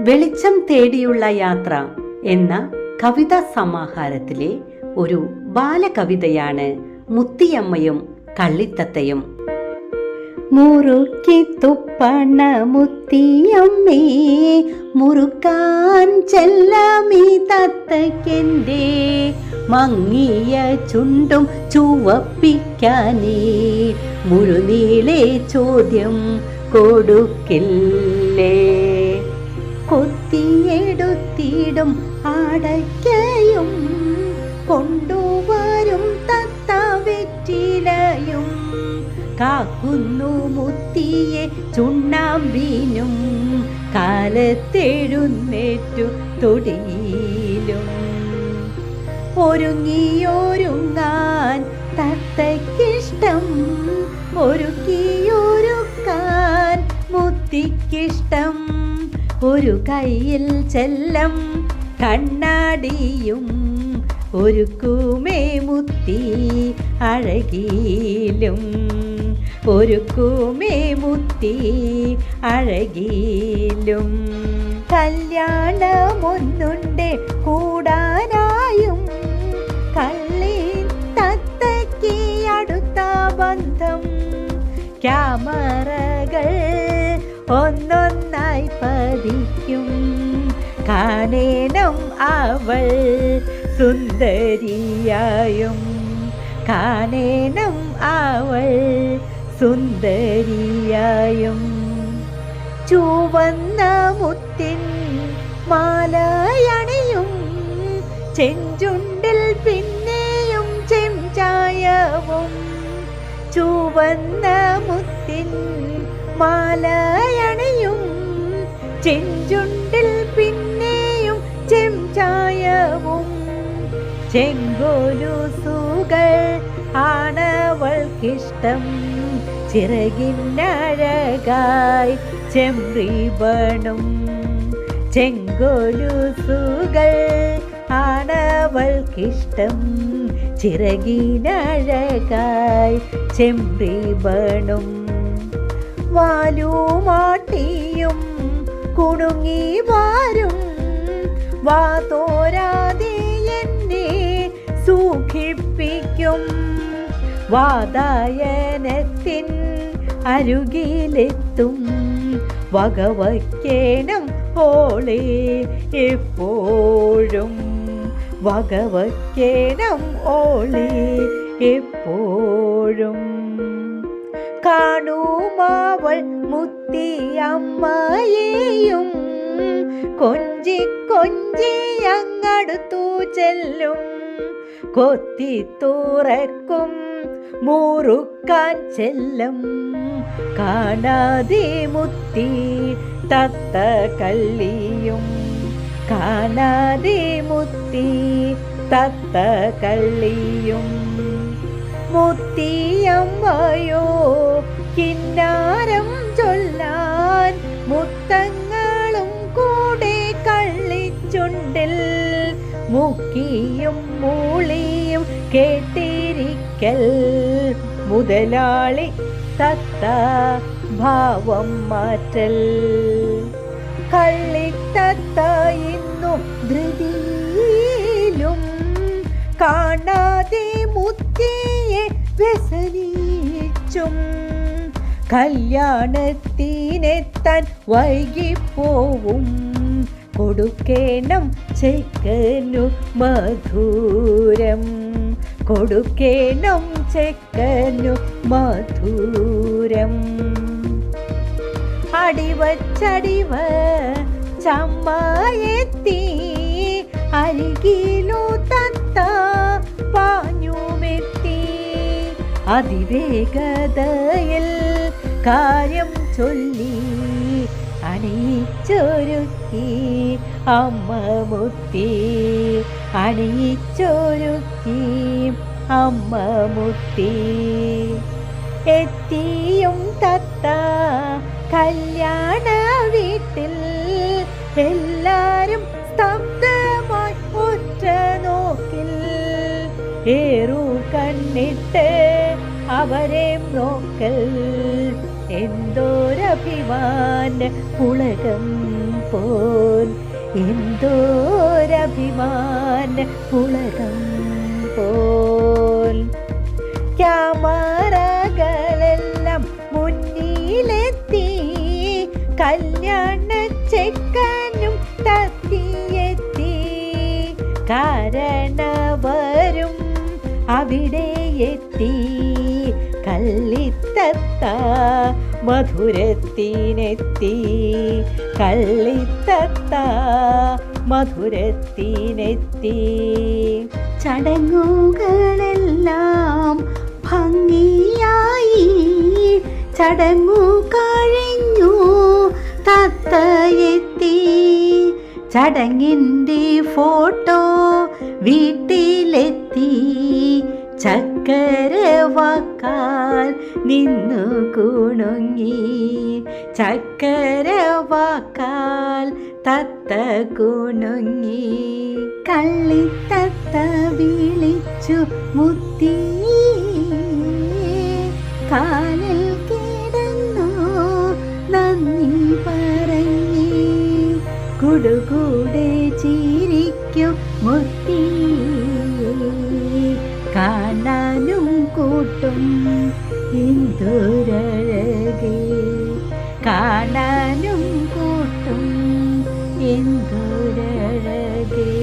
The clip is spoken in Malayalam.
വെളിച്ചം തേടിയുള്ള യാത്ര എന്ന കവിതാ സമാഹാരത്തിലെ ഒരു ബാലകവിതയാണ് മുത്തിയമ്മയും കള്ളിത്തത്തയും. മുറുക്കി തുപ്പണ മുത്തിയമ്മേ മുറുക്കാൻ ചെല്ലമീ തത്തയ്ക്കെന്റെ. മങ്ങിയ ചുണ്ടും ചുവപ്പിക്കാനേ മുഴുനീളെ ചോദ്യം കൊടുക്കില്ലേ. കൊത്തിയെടുത്തിടും അടയ്ക്കയും കൊണ്ടുവരും തത്ത വെറ്റിലയും കാക്കുന്നു മുത്തിയെ ചുണ്ണാമ്പീനും കാലത്തെഴുന്നേറ്റു തൊടിയിലും. ഒരുങ്ങിയൊരുങ്ങാൻ തത്തയ്ക്കിഷ്ടം ഒരുക്കിയൊരുക്കാൻ മുത്തിക്കിഷ്ടം. ഒരു കയ്യിൽ ചെല്ലം കണ്ണാടിയും ഒരു കൂമേ മുത്തി അഴകിയിലും. ഒരു കൂമേ മുത്തി അഴകിയിലും. കല്യാണമൊന്നുണ്ട് കൂടാനായും കള്ളി തത്തയ്ക്ക് അടുത്ത ബന്ധം. ക്യാമറകൾ ഒന്നൊന്നായി പതിക്കും കാനേനം അവൾ സുന്ദരിയായും. കാനേനം അവൾ സുന്ദരിയായും. ചുവന്ന മുത്തിൻ മാലയണിയും ചെഞ്ചുണ്ടിൽ പിന്നെയും ചെഞ്ചായവും. ചുവന്ന മുത്തിൻ മാലയണിയും ചെഞ്ചുണ്ടിൽ പിന്നെയും ചെഞ്ചായവും. ചെങ്കോലുസുകൾ ആണവൾക്കിഷ്ടം. ചിറകിനഴകായി ചെമ്രിബണും ചെങ്കോലുസുകൾ ആണവൾക്കിഷ്ടം. ചിറകിനഴകായി ചെമ്രിബണും വാലുമാട്ടിയും കുണുങ്ങി വാരും. വാ തോരാതെ എന്നെ സൂഖിപ്പിക്കും. വാതായനത്തിൻ അരുകിലെത്തും. വകവയ്ക്കേണം ഓളെ എപ്പോഴും. വകവയ്ക്കേണം ഓളെ എപ്പോഴും. കാണുമാവൾ മുത്തിയമ്മയെയും കൊഞ്ചി കൊഞ്ചി അങ്ങടുത്തു ചെല്ലും. കൊത്തി തുറക്കും മുറുക്കാൻ ചെല്ലും. കാണാതെ മുത്തി തത്ത കള്ളിയും. കാണാതെ മുത്തി തത്ത കള്ളിയും. മുത്തിയമ്മയോ കിന്നാരം മുക്കിയും മൂളിയും കേട്ടിരിക്കൽ മുതലാളി തത്ത ഭാവം മാറ്റൽ. കള്ളിത്തത്ത ഇന്നു ധൃതിയിലും കാണാതെ മുത്തിയെ വ്യസനിച്ചും കല്യാണത്തിനെത്താൻ വൈകിപ്പോവും കൊടുക്കേണം ചെക്കനു മധുരം. കൊടുക്കേണം ചെക്കനു മധുരം. അടിവച്ചടിവ ചമ്മയെത്തി അരികിലു തത്ത പാഞ്ഞുമെത്തി. അതിവേഗതയിൽ കാര്യം ചൊല്ലി അണിയിച്ചൊരുക്കി അമ്മ മുത്തി അണിയിച്ചൊരുക്കി അമ്മ മുത്തി എത്തിയും തത്ത കല്യാണ വീട്ടിൽ എല്ലാരും സ്തബ്ധമായി ഒറ്റ നോക്കിൽ. ഏറു കണ്ണിട്ട് അവരെ നോക്കൽ എന്തോരഭിമാന പുളകം പോൽ എന്തോരഭിമാന പുളകം പോൽ. ക്യാമറകളെല്ലാം മുന്നിലെത്തി കല്യാണ ചെക്കനും തത്തിയെത്തി. കാരണവരും അവിടെ എത്തി കള്ളിത്തത്ത മധുരത്തിനെത്തി. കള്ളിത്തത്ത മധുരത്തിനെത്തി. ചടങ്ങുകളെല്ലാം ഭംഗിയായി. ചടങ്ങു കഴിഞ്ഞു തത്തയെത്തി. ചടങ്ങിന്റെ ഫോട്ടോ വീട്ടിലെത്തി. ചക്കര വാക്കാൽ നിന്നു കുണുങ്ങി. ചക്കര വാക്കാൽ തത്ത കുണുങ്ങി. കള്ളിത്തത്ത വിളിച്ചു മുത്തി. കാലിൽ കിടന്നു നന്ദി പറഞ്ഞി. കുടുകൂടെ ചിരിക്കും മുത്തി. കൂട്ടും ഇന്ദുരഴകി. കാണാനും കൂട്ടും ഇന്ദുരഴകി.